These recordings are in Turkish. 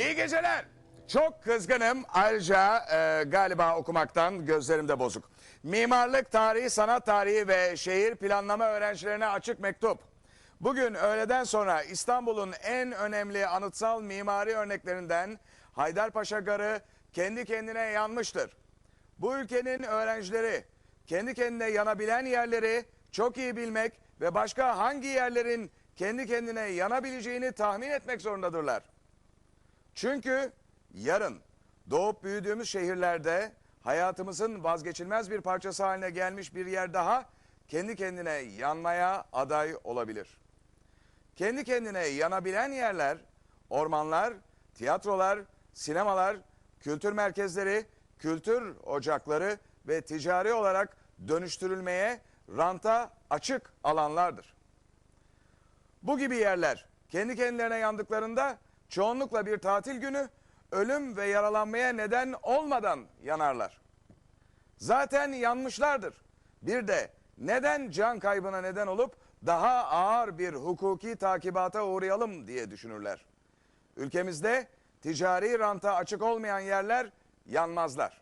İyi geceler. Çok kızgınım. Ayrıca e, galiba okumaktan gözlerim de bozuk. Mimarlık tarihi, sanat tarihi ve şehir planlama öğrencilerine açık mektup. Bugün öğleden sonra İstanbul'un en önemli anıtsal mimari örneklerinden Haydarpaşa Garı kendi kendine yanmıştır. Bu ülkenin öğrencileri kendi kendine yanabilen yerleri çok iyi bilmek ve başka hangi yerlerin kendi kendine yanabileceğini tahmin etmek zorundadırlar. Çünkü yarın doğup büyüdüğümüz şehirlerde hayatımızın vazgeçilmez bir parçası haline gelmiş bir yer daha kendi kendine yanmaya aday olabilir. Kendi kendine yanabilen yerler, ormanlar, tiyatrolar, sinemalar, kültür merkezleri, kültür ocakları ve ticari olarak dönüştürülmeye, ranta açık alanlardır. Bu gibi yerler kendi kendilerine yandıklarında çoğunlukla bir tatil günü ölüm ve yaralanmaya neden olmadan yanarlar. Zaten yanmışlardır. Bir de neden can kaybına neden olup daha ağır bir hukuki takibata uğrayalım diye düşünürler. Ülkemizde ticari ranta açık olmayan yerler yanmazlar.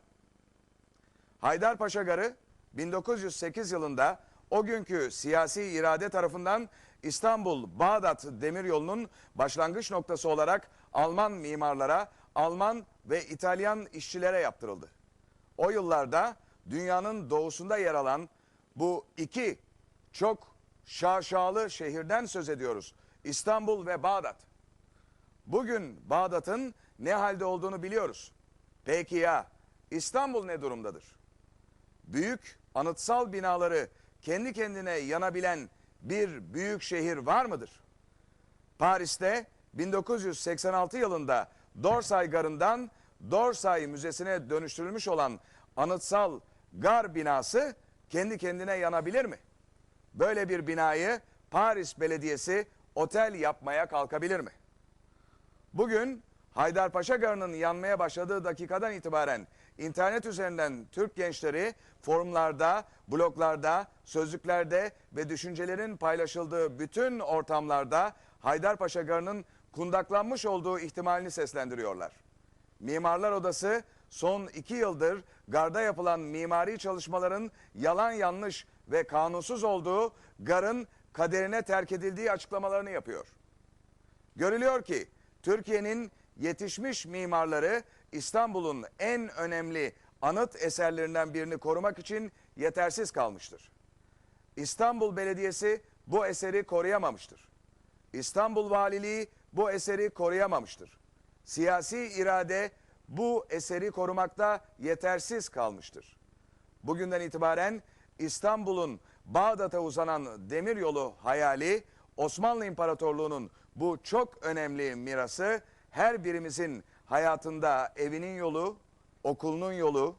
Haydarpaşa Garı 1908 yılında o günkü siyasi irade tarafından İstanbul-Bağdat demiryolunun başlangıç noktası olarak Alman mimarlara, Alman ve İtalyan işçilere yaptırıldı. O yıllarda dünyanın doğusunda yer alan bu iki çok şaşalı şehirden söz ediyoruz. İstanbul ve Bağdat. Bugün Bağdat'ın ne halde olduğunu biliyoruz. Peki ya İstanbul ne durumdadır? büyük anıtsal binaları kendi kendine yanabilen bir büyük şehir var mıdır? Paris'te 1986 yılında Dorsay Garı'ndan Dorsay Müzesi'ne dönüştürülmüş olan anıtsal gar binası kendi kendine yanabilir mi? Böyle bir binayı Paris Belediyesi otel yapmaya kalkabilir mi? Bugün Haydarpaşa Garı'nın yanmaya başladığı dakikadan itibaren internet üzerinden Türk gençleri forumlarda, bloglarda, sözlüklerde ve düşüncelerin paylaşıldığı bütün ortamlarda Haydarpaşa Garı'nın kundaklanmış olduğu ihtimalini seslendiriyorlar. Mimarlar Odası son iki yıldır garda yapılan mimari çalışmaların yalan yanlış ve kanunsuz olduğu garın kaderine terk edildiği açıklamalarını yapıyor. Görülüyor ki Türkiye'nin yetişmiş mimarları İstanbul'un en önemli anıt eserlerinden birini korumak için yetersiz kalmıştır. İstanbul Belediyesi bu eseri koruyamamıştır. İstanbul Valiliği bu eseri koruyamamıştır. Siyasi irade bu eseri korumakta yetersiz kalmıştır. Bugünden itibaren İstanbul'un Bağdat'a uzanan demiryolu hayali Osmanlı İmparatorluğu'nun bu çok önemli mirası her birimizin hayatında evinin yolu, okulunun yolu,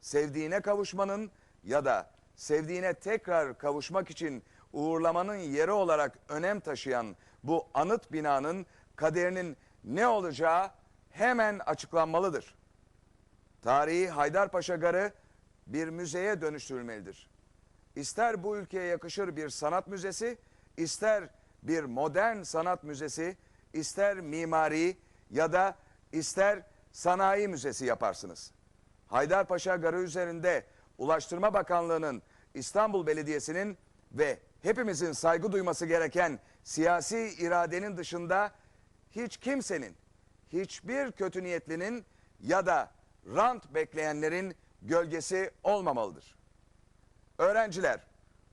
sevdiğine kavuşmanın ya da sevdiğine tekrar kavuşmak için uğurlamanın yeri olarak önem taşıyan bu anıt binanın kaderinin ne olacağı hemen açıklanmalıdır. Tarihi Haydarpaşa Garı bir müzeye dönüştürülmelidir. İster bu ülkeye yakışır bir sanat müzesi, ister bir modern sanat müzesi, ister mimari ya da ister sanayi müzesi yaparsınız. Haydarpaşa Garı üzerinde Ulaştırma Bakanlığı'nın, İstanbul Belediyesi'nin ve hepimizin saygı duyması gereken siyasi iradenin dışında hiç kimsenin, hiçbir kötü niyetlinin ya da rant bekleyenlerin gölgesi olmamalıdır. Öğrenciler,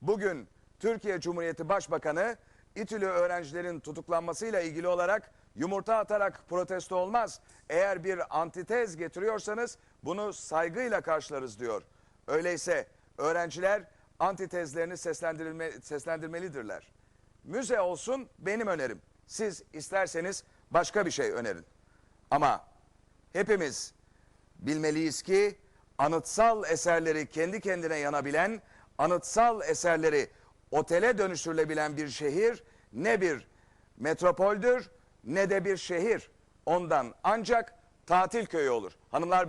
bugün Türkiye Cumhuriyeti Başbakanı İTÜ'lü öğrencilerin tutuklanmasıyla ilgili olarak yumurta atarak protesto olmaz. Eğer bir antitez getiriyorsanız bunu saygıyla karşılarız diyor. Öyleyse öğrenciler antitezlerini seslendirilme, seslendirmelidirler. Müze olsun benim önerim. Siz isterseniz başka bir şey önerin. Ama hepimiz bilmeliyiz ki anıtsal eserleri kendi kendine yanabilen, anıtsal eserleri otele dönüştürülebilen bir şehir ne bir metropoldür ne de bir şehir. Ondan ancak tatil köyü olur. Hanımlar